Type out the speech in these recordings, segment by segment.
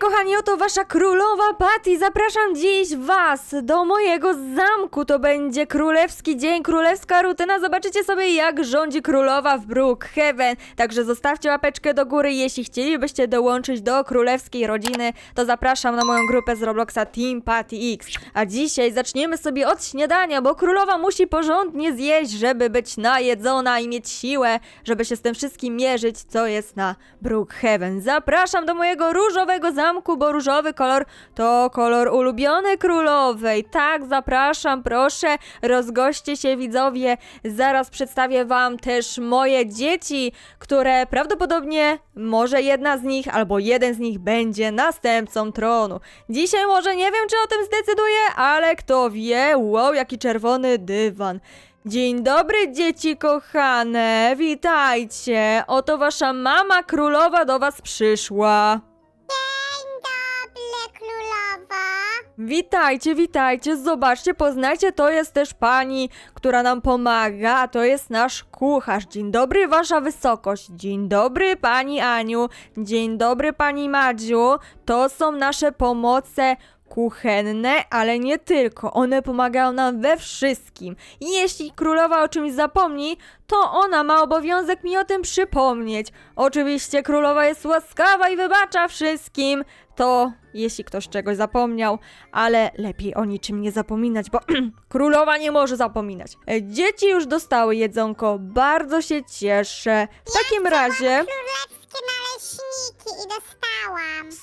Kochani, oto wasza królowa Patty. Zapraszam dziś was do mojego zamku. To będzie królewski dzień, królewska rutyna. Zobaczycie sobie jak rządzi królowa w Brookhaven. Także zostawcie łapeczkę do góry, jeśli chcielibyście dołączyć do królewskiej rodziny, to zapraszam na moją grupę z Robloxa Team Patty X. A dzisiaj zaczniemy sobie od śniadania, bo królowa musi porządnie zjeść, żeby być najedzona i mieć siłę, żeby się z tym wszystkim mierzyć, co jest na Brookhaven. Zapraszam do mojego różowego zamku, bo różowy kolor to kolor ulubiony królowej. Tak, zapraszam, proszę, rozgoście się widzowie. Zaraz przedstawię wam też moje dzieci, które prawdopodobnie może jedna z nich albo jeden z nich będzie następcą tronu. Dzisiaj może nie wiem, czy o tym zdecyduję, ale kto wie, wow, jaki czerwony dywan. Dzień dobry, dzieci kochane, witajcie. Oto wasza mama królowa do was przyszła. Witajcie, witajcie, zobaczcie, poznajcie, to jest też pani, która nam pomaga, a to jest nasz kucharz. Dzień dobry, wasza wysokość. Dzień dobry, pani Aniu. Dzień dobry, pani Madziu. To są nasze pomoce kuchenne, ale nie tylko. One pomagają nam we wszystkim. I jeśli królowa o czymś zapomni, to ona ma obowiązek mi o tym przypomnieć. Oczywiście królowa jest łaskawa i wybacza wszystkim. To jeśli ktoś czegoś zapomniał, ale lepiej o niczym nie zapominać, bo królowa nie może zapominać. E, Dzieci już dostały jedzonko, bardzo się cieszę. W takim razie. Królewskie naleśniki i dostałam.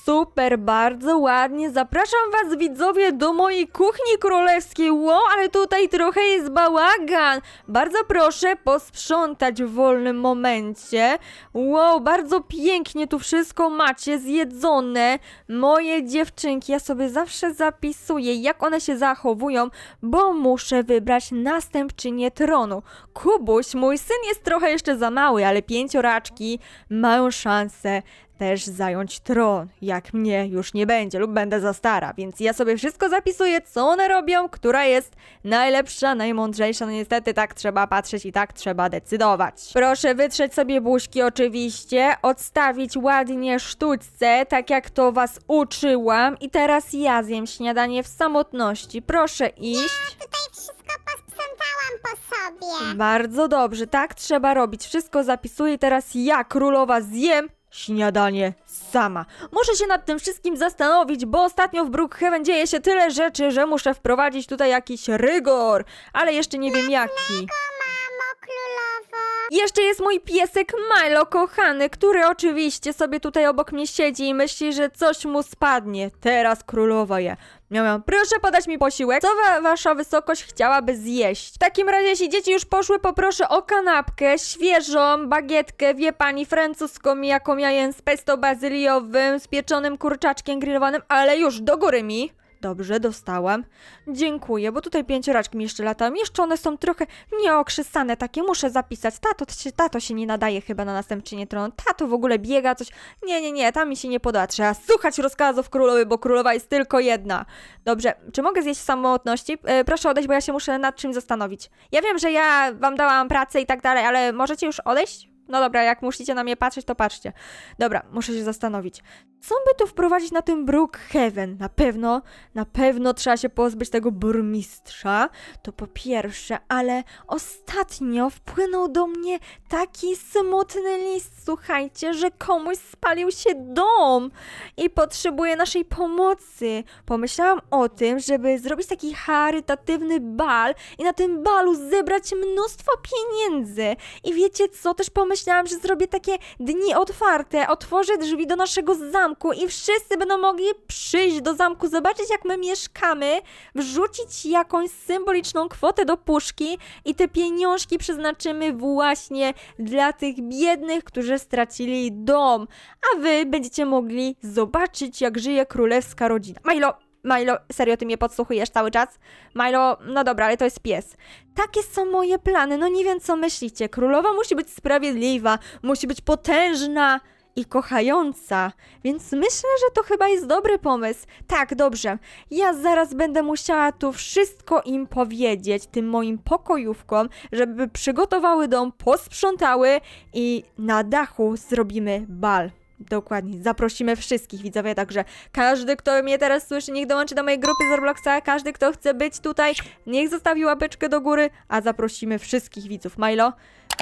Super, bardzo ładnie. Zapraszam Was, widzowie, do mojej kuchni królewskiej. Wow, ale tutaj trochę jest bałagan. Bardzo proszę posprzątać w wolnym momencie. Wow, bardzo pięknie tu wszystko macie zjedzone. Moje dziewczynki, ja sobie zawsze zapisuję, jak one się zachowują, bo muszę wybrać następczynię tronu. Kubuś, mój syn jest trochę jeszcze za mały, ale pięcioraczki mają szansę też zająć tron, jak mnie już nie będzie lub będę za stara, więc ja sobie wszystko zapisuję, co one robią, która jest najlepsza, najmądrzejsza, no niestety tak trzeba patrzeć i tak trzeba decydować. Proszę wytrzeć sobie buźki oczywiście, odstawić ładnie sztućce, tak jak to was uczyłam i teraz ja zjem śniadanie w samotności, proszę iść. Tutaj wszystko posprzątałam po sobie. Bardzo dobrze, tak trzeba robić. Wszystko zapisuję. Teraz ja, królowa, zjem śniadanie sama. Muszę się nad tym wszystkim zastanowić, bo ostatnio w Brookhaven dzieje się tyle rzeczy, że muszę wprowadzić tutaj jakiś rygor, ale jeszcze nie wiem jaki. Mamo, królowo. Jeszcze jest mój piesek Milo, kochany, który oczywiście sobie tutaj obok mnie siedzi i myśli, że coś mu spadnie. Teraz królowa je. Miałam, proszę podać mi posiłek. Co wa wasza wysokość chciałaby zjeść? W takim razie, jeśli dzieci już poszły, poproszę o kanapkę, świeżą, bagietkę, wie pani, francuską, jaką ja jem z pesto bazyliowym, z pieczonym kurczaczkiem grillowanym, ale już do góry mi. Dobrze, dostałam. Dziękuję, bo tutaj pięcioraczki mi jeszcze latają. Jeszcze one są trochę nieokrzesane takie, muszę zapisać. Tato tato się nie nadaje chyba na następczynię tronu. Tato w ogóle biega coś. Nie, nie, nie, tam mi się nie poda. Trzeba słuchać rozkazów królowej, bo królowa jest tylko jedna. Dobrze, czy mogę zjeść w samotności? E, proszę odejść, bo ja się muszę nad czymś zastanowić. Ja wiem, że ja wam dałam pracę i tak dalej, ale możecie już odejść? No dobra, jak musicie na mnie patrzeć, to patrzcie. Dobra, muszę się zastanowić. Co by tu wprowadzić na tym Brookhaven? Na pewno, na pewno trzeba się pozbyć tego burmistrza. To po pierwsze, ale ostatnio wpłynął do mnie taki smutny list, słuchajcie, że komuś spalił się dom i potrzebuje naszej pomocy. Pomyślałam o tym, żeby zrobić taki charytatywny bal i na tym balu zebrać mnóstwo pieniędzy. I wiecie co? Też pomyślałam, że zrobię takie dni otwarte, otworzę drzwi do naszego zamku i wszyscy będą mogli przyjść do zamku, zobaczyć jak my mieszkamy, wrzucić jakąś symboliczną kwotę do puszki i te pieniążki przeznaczymy właśnie dla tych biednych, którzy stracili dom. A wy będziecie mogli zobaczyć jak żyje królewska rodzina. Milo, Milo, serio, ty mnie podsłuchujesz cały czas? Milo, no dobra, ale to jest pies. Takie są moje plany, no nie wiem co myślicie. Królowa musi być sprawiedliwa, musi być potężna i kochająca, więc myślę, że to chyba jest dobry pomysł. Tak, dobrze. Ja zaraz będę musiała tu wszystko im powiedzieć, tym moim pokojówkom, żeby przygotowały dom, posprzątały i na dachu zrobimy bal. Dokładnie, zaprosimy wszystkich widzowie, także każdy, kto mnie teraz słyszy, niech dołączy do mojej grupy z Robloxa, każdy, kto chce być tutaj, niech zostawi łapeczkę do góry, a zaprosimy wszystkich widzów. Milo,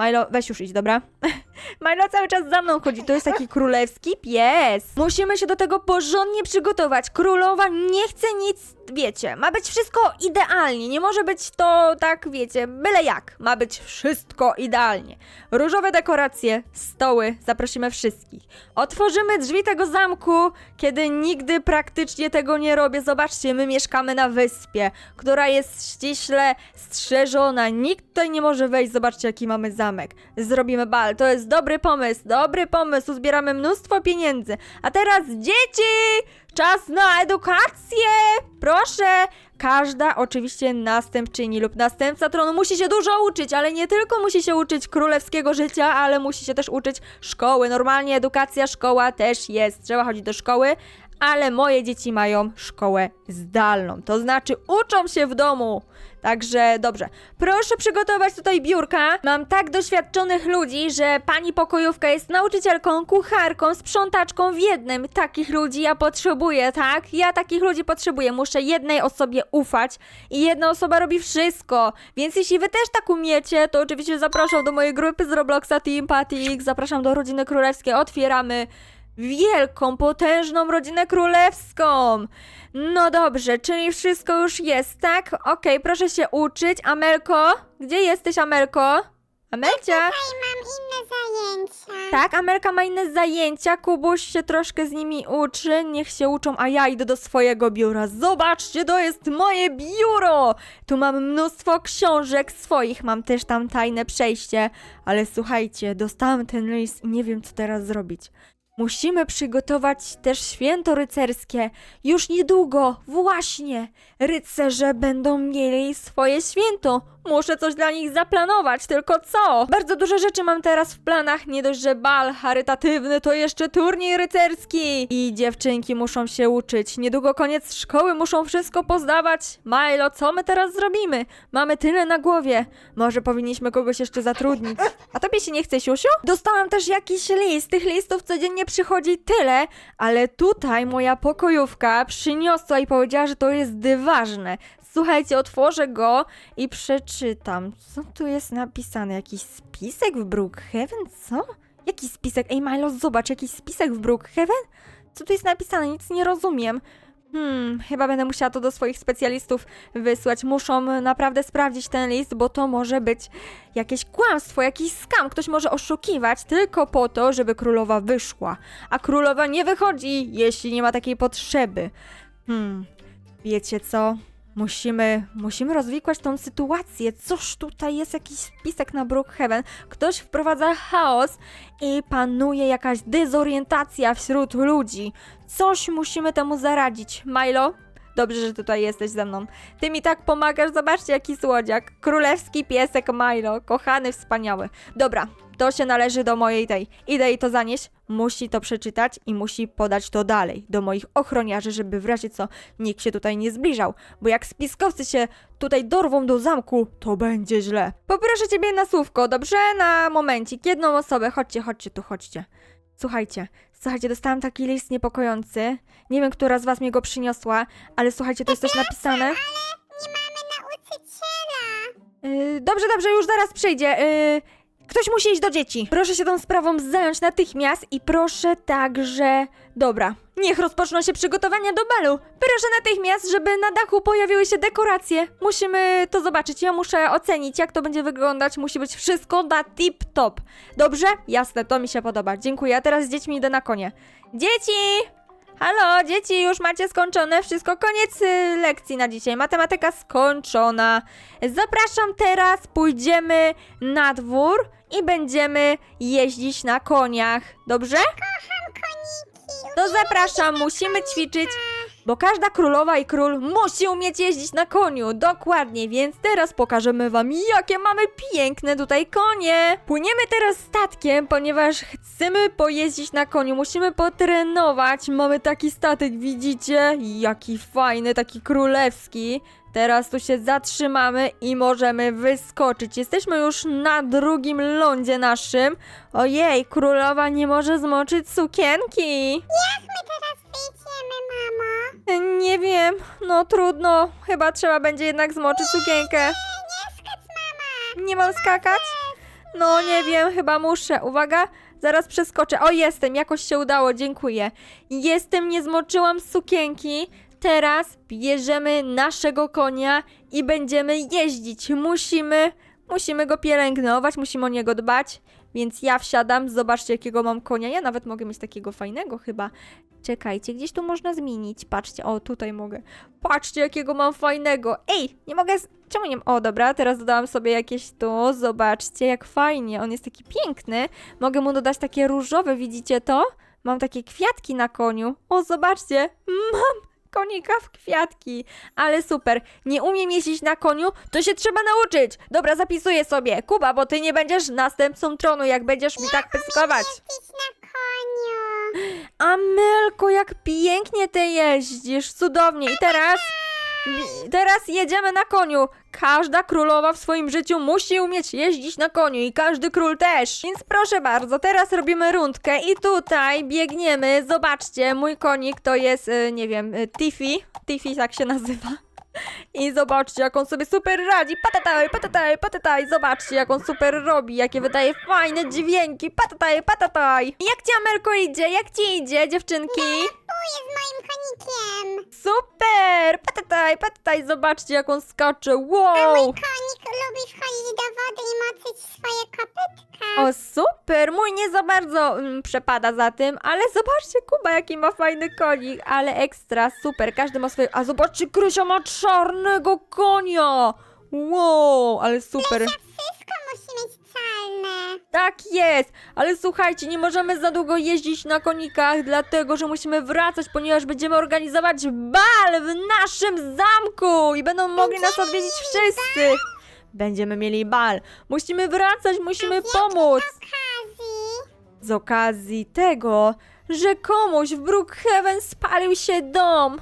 Milo, weź już idź, dobra? Milo cały czas za mną chodzi, to jest taki królewski pies. Musimy się do tego porządnie przygotować. Królowa nie chce nic, wiecie, ma być wszystko idealnie, nie może być to tak, wiecie, byle jak. Ma być wszystko idealnie. Różowe dekoracje, stoły, zaprosimy wszystkich. Otworzymy drzwi tego zamku, kiedy nigdy praktycznie tego nie robię. Zobaczcie, my mieszkamy na wyspie, która jest ściśle strzeżona. Nikt tutaj nie może wejść. Zobaczcie, jaki mamy zamek. Zrobimy bal. To jest dobry pomysł, dobry pomysł. Zbieramy mnóstwo pieniędzy. A teraz dzieci! Czas na edukację! Proszę! Każda oczywiście następczyni lub następca tronu musi się dużo uczyć, ale nie tylko musi się uczyć królewskiego życia, ale musi się też uczyć szkoły. Normalnie edukacja, szkoła też jest. Trzeba chodzić do szkoły, ale moje dzieci mają szkołę zdalną. To znaczy uczą się w domu. Także dobrze. Proszę przygotować tutaj biurka. Mam tak doświadczonych ludzi, że pani pokojówka jest nauczycielką, kucharką, sprzątaczką w jednym. Takich ludzi ja potrzebuję, tak? Ja takich ludzi potrzebuję. Muszę jednej osobie ufać i jedna osoba robi wszystko. Więc jeśli wy też tak umiecie, to oczywiście zapraszam do mojej grupy z Robloxa Team Patik. Zapraszam do rodziny królewskiej. Otwieramy wielką, potężną rodzinę królewską. No dobrze, czyli wszystko już jest, tak? Okej, proszę się uczyć. Amelko, gdzie jesteś, Amelko? Amelcia? Tutaj mam inne zajęcia. Tak, Amelka ma inne zajęcia, Kubuś się troszkę z nimi uczy, niech się uczą, a ja idę do swojego biura. Zobaczcie, to jest moje biuro! Tu mam mnóstwo książek swoich, mam też tam tajne przejście, ale słuchajcie, dostałam ten list i nie wiem, co teraz zrobić. Musimy przygotować też święto rycerskie. Już niedługo, właśnie, rycerze będą mieli swoje święto. Muszę coś dla nich zaplanować, tylko co? Bardzo dużo rzeczy mam teraz w planach. Nie dość, że bal charytatywny, to jeszcze turniej rycerski. I dziewczynki muszą się uczyć. Niedługo koniec szkoły, muszą wszystko pozdawać. Milo, co my teraz zrobimy? Mamy tyle na głowie. Może powinniśmy kogoś jeszcze zatrudnić. A tobie się nie chce, Siusiu? Dostałam też jakiś list. Tych listów codziennie przychodzi tyle, ale tutaj moja pokojówka przyniosła i powiedziała, że to jest ważne. Słuchajcie, otworzę go i przeczytam. Co tu jest napisane? Jakiś spisek w Brookhaven? Co? Jaki spisek? Ej, Milo, zobacz, jakiś spisek w Brookhaven? Co tu jest napisane? Nic nie rozumiem. Hmm, chyba będę musiała to do swoich specjalistów wysłać. Muszą naprawdę sprawdzić ten list, bo to może być jakieś kłamstwo, jakiś skam. Ktoś może oszukiwać tylko po to, żeby królowa wyszła. A królowa nie wychodzi, jeśli nie ma takiej potrzeby. Hmm, wiecie co? Musimy, musimy rozwikłać tą sytuację. Cóż tutaj jest jakiś spisek na Brookhaven? Ktoś wprowadza chaos i panuje jakaś dezorientacja wśród ludzi. Coś musimy temu zaradzić. Milo? Dobrze, że tutaj jesteś ze mną. Ty mi tak pomagasz, zobaczcie jaki słodziak. Królewski piesek Milo, kochany, wspaniały. Dobra, to się należy do mojej tej. Idę jej to zanieść, musi to przeczytać i musi podać to dalej do moich ochroniarzy, żeby w razie co nikt się tutaj nie zbliżał. Bo jak spiskowcy się tutaj dorwą do zamku, to będzie źle. Poproszę ciebie na słówko, dobrze? Na momencik, jedną osobę. Chodźcie, chodźcie tu, chodźcie. Słuchajcie, słuchajcie, dostałam taki list niepokojący. Nie wiem, która z was mi go przyniosła, ale słuchajcie, to jest coś napisane. Nie mamy nauczyciela. Yy, dobrze, dobrze, już zaraz przyjdzie. Yy, ktoś musi iść do dzieci. Proszę się tą sprawą zająć natychmiast i proszę także. Dobra, niech rozpoczną się przygotowania do balu. Proszę natychmiast, żeby na dachu pojawiły się dekoracje. Musimy to zobaczyć. Ja muszę ocenić, jak to będzie wyglądać. Musi być wszystko na tip-top. Dobrze? Jasne, to mi się podoba. Dziękuję. A teraz z dziećmi idę na konie. Dzieci! Halo, dzieci, już macie skończone wszystko. Koniec y, lekcji na dzisiaj. Matematyka skończona. Zapraszam teraz, pójdziemy na dwór i będziemy jeździć na koniach. Dobrze? Kocham koniki. To zapraszam, musimy ćwiczyć. Bo każda królowa i król musi umieć jeździć na koniu, dokładnie, więc teraz pokażemy wam, jakie mamy piękne tutaj konie. Płyniemy teraz statkiem, ponieważ chcemy pojeździć na koniu, musimy potrenować. Mamy taki statek, widzicie? Jaki fajny, taki królewski. Teraz tu się zatrzymamy i możemy wyskoczyć. Jesteśmy już na drugim lądzie naszym. Ojej, królowa nie może zmoczyć sukienki. Jak my teraz wyjdziemy, mamo? Nie wiem, no trudno. Chyba trzeba będzie jednak zmoczyć sukienkę. Nie skacz, mama! Nie mam skakać? No nie wiem, chyba muszę. Uwaga, zaraz przeskoczę. O, jestem, jakoś się udało, dziękuję. Jestem, nie zmoczyłam sukienki. Teraz bierzemy naszego konia i będziemy jeździć. Musimy, musimy go pielęgnować, musimy o niego dbać. Więc ja wsiadam, zobaczcie jakiego mam konia. Ja nawet mogę mieć takiego fajnego chyba. Czekajcie, gdzieś tu można zmienić. Patrzcie, o tutaj mogę. Patrzcie jakiego mam fajnego. Ej, nie mogę. Z... Czemu nie. O, dobra, teraz dodałam sobie jakieś tu. Zobaczcie, jak fajnie. On jest taki piękny. Mogę mu dodać takie różowe, widzicie to? Mam takie kwiatki na koniu. O, zobaczcie. Mam konika w kwiatki. Ale super. Nie umiem jeździć na koniu, to się trzeba nauczyć. Dobra, zapisuję sobie. Kuba, bo ty nie będziesz następcą tronu, jak będziesz mi tak pyskować. Jeździć na koniu! Amelko, jak pięknie ty jeździsz, cudownie. I teraz, teraz jedziemy na koniu. Każda królowa w swoim życiu musi umieć jeździć na koniu i każdy król też. Więc proszę bardzo, teraz robimy rundkę i tutaj biegniemy. Zobaczcie, mój konik to jest, y, nie wiem, y, Tiffy. Tiffy tak się nazywa. I zobaczcie, jak on sobie super radzi. Patataj, patataj, patataj. Zobaczcie, jak on super robi, jakie wydaje fajne dźwięki. Patataj, patataj. Jak ci Amelko idzie? Jak ci idzie, dziewczynki? Tu jest moim konikiem! Super! Patataj, patataj. Zobaczcie, jak on skacze. A Wow! mój konik lubi wchodzić do wody i moczyć swoje kopytka. O, super! Mój nie za bardzo mm, przepada za tym, ale zobaczcie, Kuba, jaki ma fajny konik. Ale ekstra, super. Każdy ma swoje... A zobaczcie, Krysia ma czarnego konia! Wow, ale super. Wszystko musi mieć Tak jest, ale słuchajcie, nie możemy za długo jeździć na konikach, dlatego że musimy wracać, ponieważ będziemy organizować bal w naszym zamku i będą mogli nas odwiedzić wszyscy. Będziemy mieli bal. Musimy wracać, musimy pomóc. Okazji. Z okazji tego, że komuś w Brookhaven spalił się dom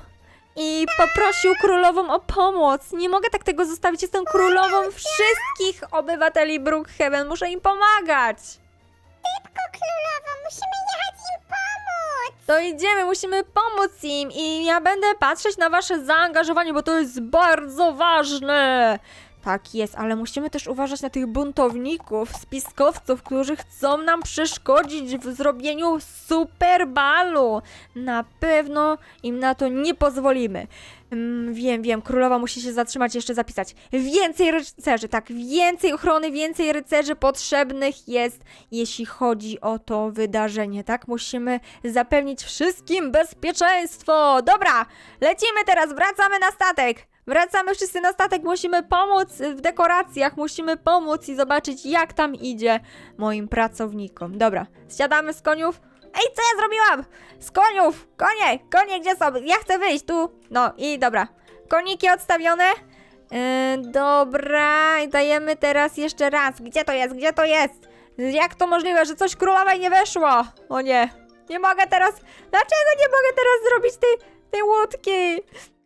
i poprosił królową o pomoc. Nie mogę tak tego zostawić, jestem królową wszystkich obywateli Brookhaven, muszę im pomagać. Szybko, królowo, musimy jechać im pomóc. To idziemy, musimy pomóc im i ja będę patrzeć na wasze zaangażowanie, bo to jest bardzo ważne. Tak jest, ale musimy też uważać na tych buntowników, spiskowców, którzy chcą nam przeszkodzić w zrobieniu super balu. Na pewno im na to nie pozwolimy. Mm, wiem, wiem, królowa musi się zatrzymać, jeszcze zapisać. Więcej rycerzy, tak, więcej ochrony, więcej rycerzy potrzebnych jest, jeśli chodzi o to wydarzenie, tak? Musimy zapewnić wszystkim bezpieczeństwo. Dobra, lecimy teraz, wracamy na statek. Wracamy wszyscy na statek, musimy pomóc w dekoracjach, musimy pomóc i zobaczyć, jak tam idzie moim pracownikom. Dobra, zsiadamy z koniów. Ej, co ja zrobiłam? Z koniów! Konie! Konie, gdzie są? Ja chcę wyjść, tu! No i dobra. Koniki odstawione. Yy, dobra, i dajemy teraz jeszcze raz. Gdzie to jest? Gdzie to jest? Jak to możliwe, że coś królowej nie weszło? O nie. Nie mogę teraz... Dlaczego nie mogę teraz zrobić tej, tej łódki?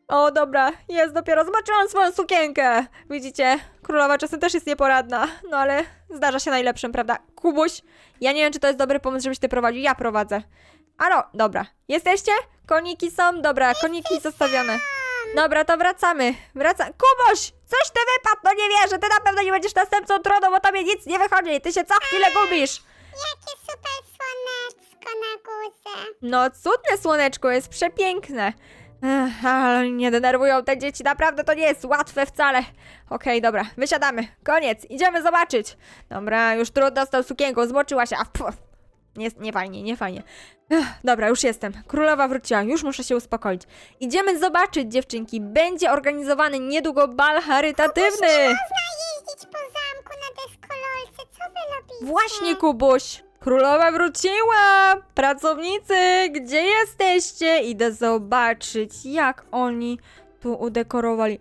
O, dobra, jest dopiero. Zobaczyłam swoją sukienkę. Widzicie, królowa czasem też jest nieporadna. No ale zdarza się najlepszym, prawda? Kubuś, ja nie wiem, czy to jest dobry pomysł, żebyś ty prowadził. Ja prowadzę. Alo, dobra. Jesteście? Koniki są? Dobra, koniki zostawione. Dobra, to wracamy. Wraca... Kubuś! Coś ty wypadł, no nie wierzę. Ty na pewno nie będziesz następcą tronu, bo tobie nic nie wychodzi. Ty się co chwilę gubisz. Jakie super słoneczko na górze. No, cudne słoneczko, jest przepiękne. Ech, ale nie denerwują te dzieci, naprawdę to nie jest łatwe wcale. Okej, dobra, wysiadamy. Koniec, idziemy zobaczyć. Dobra, już trudno z tą sukienką, zmoczyła się, a pff, nie, nie fajnie, nie fajnie. Ech, dobra, już jestem. Królowa wróciła, już muszę się uspokoić. Idziemy zobaczyć, dziewczynki. Będzie organizowany niedługo bal charytatywny. Można jeździć po zamku na deskololce. Co wy robicie? Właśnie, Kubuś. Królowa wróciła! Pracownicy, gdzie jesteście? Idę zobaczyć, jak oni tu udekorowali.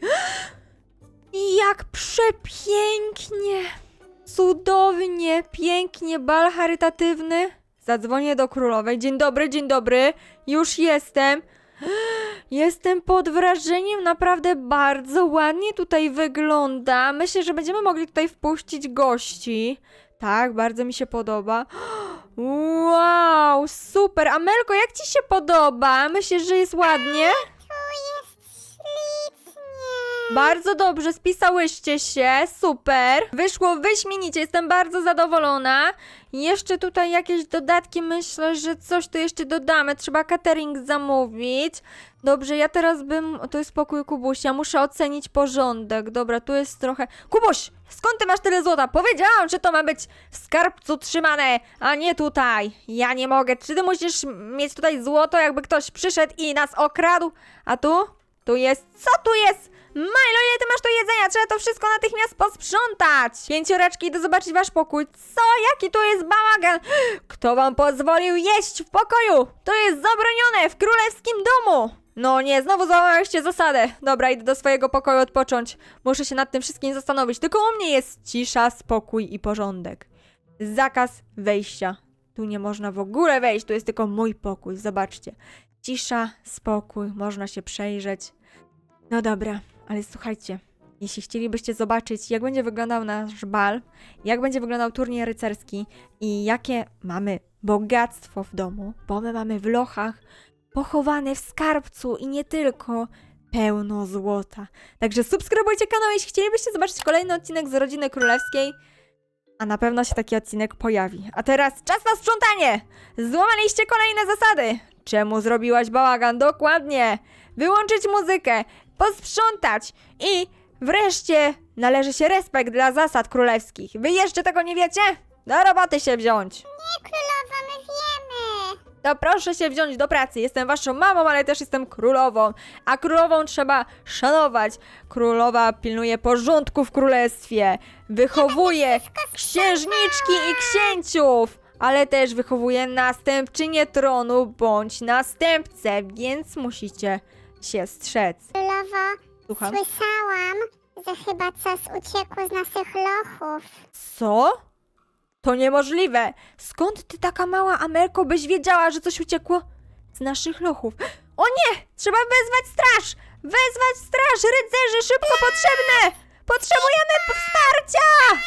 Jak przepięknie! Cudownie, pięknie, bal charytatywny. Zadzwonię do królowej. Dzień dobry, dzień dobry. Już jestem. Jestem pod wrażeniem, naprawdę bardzo ładnie tutaj wygląda. Myślę, że będziemy mogli tutaj wpuścić gości. Tak, bardzo mi się podoba. Wow, super. Amelko, jak ci się podoba? Myślisz, że jest ładnie? Bardzo dobrze, spisałyście się, super. Wyszło wyśmienicie, jestem bardzo zadowolona. Jeszcze tutaj jakieś dodatki, myślę, że coś tu jeszcze dodamy. Trzeba catering zamówić. Dobrze, ja teraz bym... To jest pokój Kubusia, muszę ocenić porządek. Dobra, tu jest trochę... Kubuś, skąd ty masz tyle złota? Powiedziałam, że to ma być w skarbcu trzymane, a nie tutaj. Ja nie mogę. Czy ty musisz mieć tutaj złoto, jakby ktoś przyszedł i nas okradł? A tu? Tu jest... Co tu jest? Milo, ile ty masz tu jedzenia? Trzeba to wszystko natychmiast posprzątać! Pięcioraczki, idę zobaczyć wasz pokój. Co? Jaki tu jest bałagan? Kto wam pozwolił jeść w pokoju? To jest zabronione w królewskim domu! No nie, znowu złamaliście zasadę. Dobra, idę do swojego pokoju odpocząć. Muszę się nad tym wszystkim zastanowić. Tylko u mnie jest cisza, spokój i porządek. Zakaz wejścia. Tu nie można w ogóle wejść, tu jest tylko mój pokój. Zobaczcie. Cisza, spokój, można się przejrzeć. No dobra, ale słuchajcie, jeśli chcielibyście zobaczyć, jak będzie wyglądał nasz bal, jak będzie wyglądał turniej rycerski i jakie mamy bogactwo w domu, bo my mamy w lochach pochowane w skarbcu i nie tylko pełno złota. Także subskrybujcie kanał, jeśli chcielibyście zobaczyć kolejny odcinek z Rodziny Królewskiej. A na pewno się taki odcinek pojawi. A teraz czas na sprzątanie! Złamaliście kolejne zasady! Czemu zrobiłaś bałagan? Dokładnie! Wyłączyć muzykę, posprzątać i wreszcie należy się respekt dla zasad królewskich. Wy jeszcze tego nie wiecie? Do roboty się wziąć! Nie, królowa, my wiemy. To proszę się wziąć do pracy. Jestem waszą mamą, ale też jestem królową. A królową trzeba szanować. Królowa pilnuje porządku w królestwie. Wychowuje księżniczki i księciów. Ale też wychowuje następczynię tronu bądź następcę, więc musicie się strzec. Królowo, Słucham. słyszałam, że chyba coś uciekło z naszych lochów. Co? To niemożliwe. Skąd ty taka mała Amelko byś wiedziała, że coś uciekło z naszych lochów? O nie! Trzeba wezwać straż! Wezwać straż! Rycerzy, szybko potrzebne! Potrzebujemy wsparcia!